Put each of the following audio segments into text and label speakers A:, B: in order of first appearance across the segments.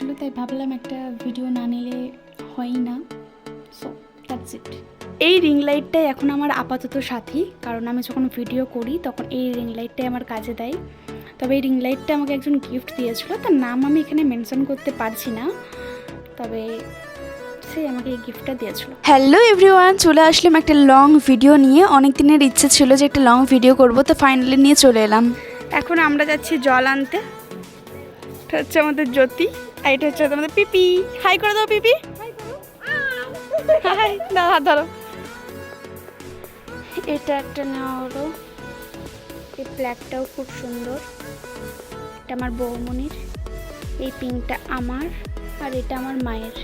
A: হয়েছিল তাই ভাবলাম একটা ভিডিও না নিলে হয় না। সো দ্যাটস ইট এই রিং লাইটটাই এখন আমার আপাতত সাথী কারণ আমি যখন ভিডিও করি তখন এই রিং লাইটটাই আমার কাজে দেয়। তবে এই রিং লাইটটা আমাকে একজন গিফট দিয়েছিল তার নাম আমি এখানে মেনশন করতে পারছি না। তবে সে আমাকে এই গিফটটা দিয়েছিল।
B: হ্যালো এভরিওয়ান চলে আসলাম একটা লং ভিডিও নিয়ে। অনেক দিনের ইচ্ছে ছিল যে একটা লং ভিডিও করব তো ফাইনালি নিয়ে চলে এলাম।
A: এখন আমরা যাচ্ছি জল আনতে। হচ্ছে আমাদের জ্যোতি। আর এটা হচ্ছে আমাদের পিপি। হাই করে দাও পিপি। হাই দাও, হাত ধরো। এটা একটা নেওয়া হলো, এই ব্ল্যাকটাও খুব সুন্দর। এটা আমার বৌমনির, এই পিঙ্কটা আমার, আর এটা আমার মায়ের।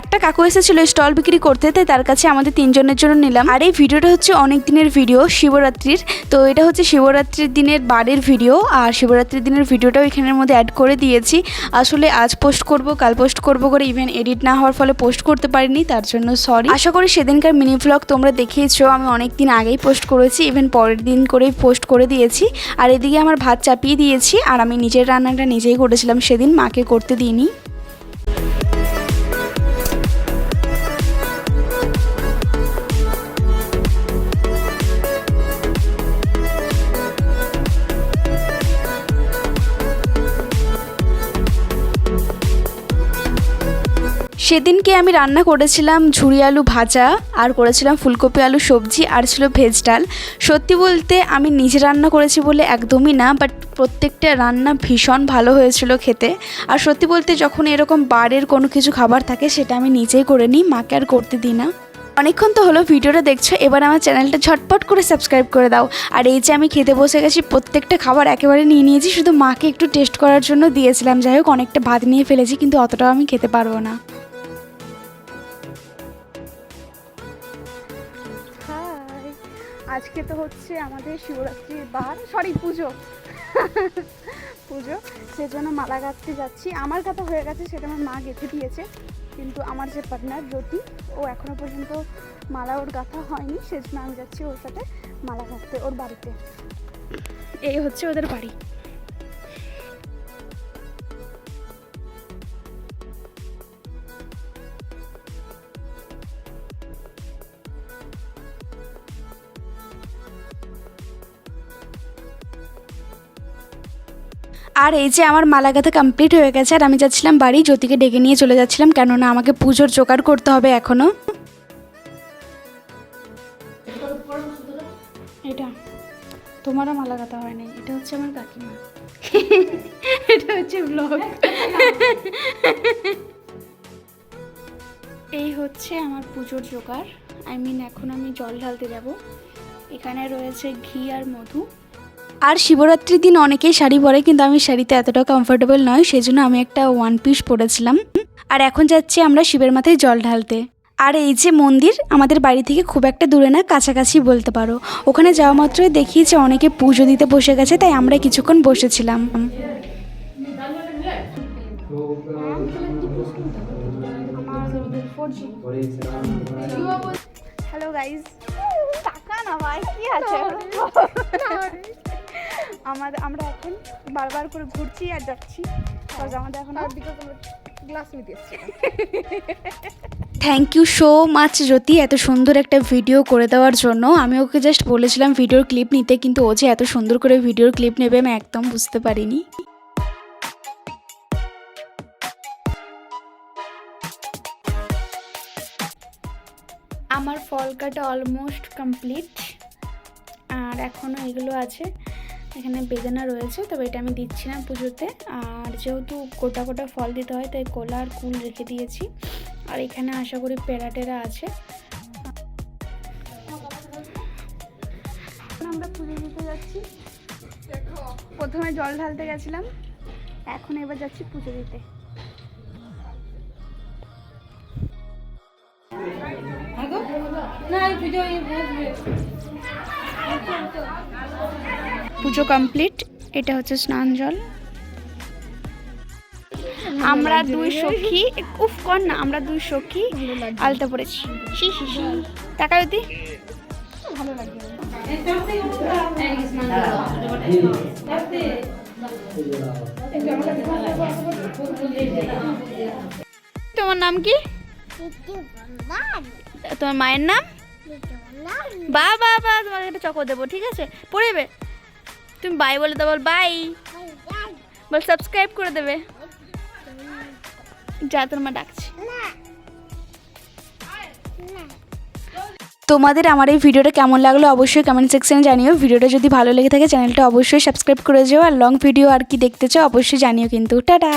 B: একটা কাকু এসেছিল স্টল বিক্রি করতে, তাই তার কাছে আমাদের তিনজনের জন্য নিলাম। আর এই ভিডিওটা হচ্ছে অনেক দিনের ভিডিও, শিবরাত্রির। তো এটা হচ্ছে শিবরাত্রির দিনের বারের ভিডিও, আর শিবরাত্রির দিনের ভিডিওটাও এখানের মধ্যে অ্যাড করে দিয়েছি। আসলে আজ পোস্ট করব, কাল পোস্ট করব করে ইভেন এডিট না হওয়ার ফলে পোস্ট করতে পারিনি, তার জন্য সরি আশা করি সেদিনকার মিনি ব্লগ তোমরা দেখিয়েছো আমি অনেক দিন আগেই পোস্ট করেছি ইভেন পরের দিন করেই পোস্ট করে দিয়েছি। আর এদিকে আমার ভাত চাপিয়ে দিয়েছি, আর আমি নিজের রান্নাটা নিজেই করেছিলাম, সেদিন মাকে করতে দিইনি। সেদিনকে আমি রান্না করেছিলাম ঝুড়ি আলু ভাজা, আর করেছিলাম ফুলকপি আলু সবজি, আর ছিল ভেজ ডাল। সত্যি বলতে আমি নিজে রান্না করেছি বলে একদমই না বাট প্রত্যেকটা রান্না ভীষণ ভালো হয়েছিল খেতে। আর সত্যি বলতে যখন এরকম বারের কোনো কিছু খাবার থাকে, সেটা আমি নিজেই করে নিই, মাকে আর করতে দিই না। অনেকক্ষণ তো হলো ভিডিওটা দেখছ, এবার আমার চ্যানেলটা ঝটপট করে সাবস্ক্রাইব করে দাও। আর এই যে আমি খেতে বসে গেছি, প্রত্যেকটা খাবার একেবারে নিয়ে নিয়েছি, শুধু মাকে একটু টেস্ট করার জন্য দিয়েছিলাম। যাই হোক, অনেকটা ভাত নিয়ে ফেলেছি, কিন্তু অতটাও আমি খেতে পারব না।
A: আজকে তো হচ্ছে আমাদের শিবরাত্রির বার সরি পুজো। পুজো, সেজন্য মালা গাঁথতে যাচ্ছি। আমার কথা হয়ে গেছে, সেটা আমার মা গেঁথে দিয়েছে, কিন্তু আমার যে পার্টনার জ্যোতি, ও এখনও পর্যন্ত মালা ওর গাঁথা হয়নি, সেজন্য আমি যাচ্ছি ওর সাথে মালা গাঁথতে, ওর বাড়িতে। এই হচ্ছে ওদের বাড়ি।
B: আর এই যে আমার মালা গাঁথা কমপ্লিট হয়ে গেছে আর আমি যাচ্ছিলাম বাড়ি জ্যোতিকে ডেকে নিয়ে চলে যাচ্ছিলাম কেননা আমাকে পুজোর জোগাড় করতে হবে এখনও
A: এটা তোমারও মালা গাঁথা হয় নাই এটা হচ্ছে আমার কাকিমা। এটা হচ্ছে ব্লগ এই হচ্ছে আমার পুজোর জোগাড়। আই মিন এখন আমি জল ঢালতে যাব। এখানে রয়েছে ঘি আর মধু।
B: আর শিবরাত্রির দিন অনেকেই শাড়ি পরে কিন্তু আমি শাড়িতে এতটা কমফোর্টেবল নয় সেজন্য আমি একটা ওয়ান পিস পরেছিলাম। আর এখন যাচ্ছি আমরা শিবের মাথায় জল ঢালতে। আর এই যে মন্দির আমাদের বাড়ি থেকে খুব একটা দূরে না কাছাকাছি বলতে পারো। ওখানে যাওয়া মাত্রই দেখি যে অনেকে পুজো দিতে বসে গেছে তাই আমরা কিছুক্ষণ বসেছিলাম।
A: হ্যালো গাইজ টাকা না ভাই কি আছে? আমাদের আমরা এখন বারবার করে ঘুরছি আর যাচ্ছি। আমাদের এখন আর গ্লাস নিতে এসেছি।
B: Thank you so much Jyoti এত সুন্দর একটা ভিডিও করে দেওয়ার জন্য। আমি ওকে জাস্ট বলেছিলাম ভিডিওর ক্লিপ নিতে কিন্তু ও যে এত সুন্দর করে ভিডিওর ক্লিপ নেবে আমি একদম বুঝতে পারিনি।
A: আমার ফল কাটা অলমোস্ট কমপ্লিট আর এখনও এগুলো আছে। এখানে বেদানা রয়েছে তবে এটা আমি দিচ্ছি না পুজোতে আর যেহেতু গোটা গোটা ফল দিতে হয় তাই কলা আর কুল রেখে দিয়েছি আর এখানে আশা করি পেড়া টেরা আছে আমরা পুজো দিতে যাচ্ছি প্রথমে জল ঢালতে গেছিলাম এখন এবার যাচ্ছি পুজো দিতে না পুজো কমপ্লিট এটা হচ্ছে স্নান জল। আমরা দুই সখী উফ কর না আমরা দুই সখী আলতা পড়েছি টাকা যদি
B: তোমার নাম কি? তোমার মায়ের নাম? বা বা বা তোমাকে একটা চকো দেবো ঠিক আছে? পড়েবে? তুমি বাই বলে দাও, বল বাই বল সাবস্ক্রাইব করে দেবে। যা, তোর মা ডাকছি। তোমাদের আমার এই ভিডিওটা কেমন লাগল অবশ্যই কমেন্ট সেকশানে জানিও। ভিডিওটা যদি ভালো লেগে থাকে চ্যানেলটা অবশ্যই সাবস্ক্রাইব করে যেও। আর লং ভিডিও আর কি দেখতে চাও, অবশ্যই জানিও কিন্তু। টাটা!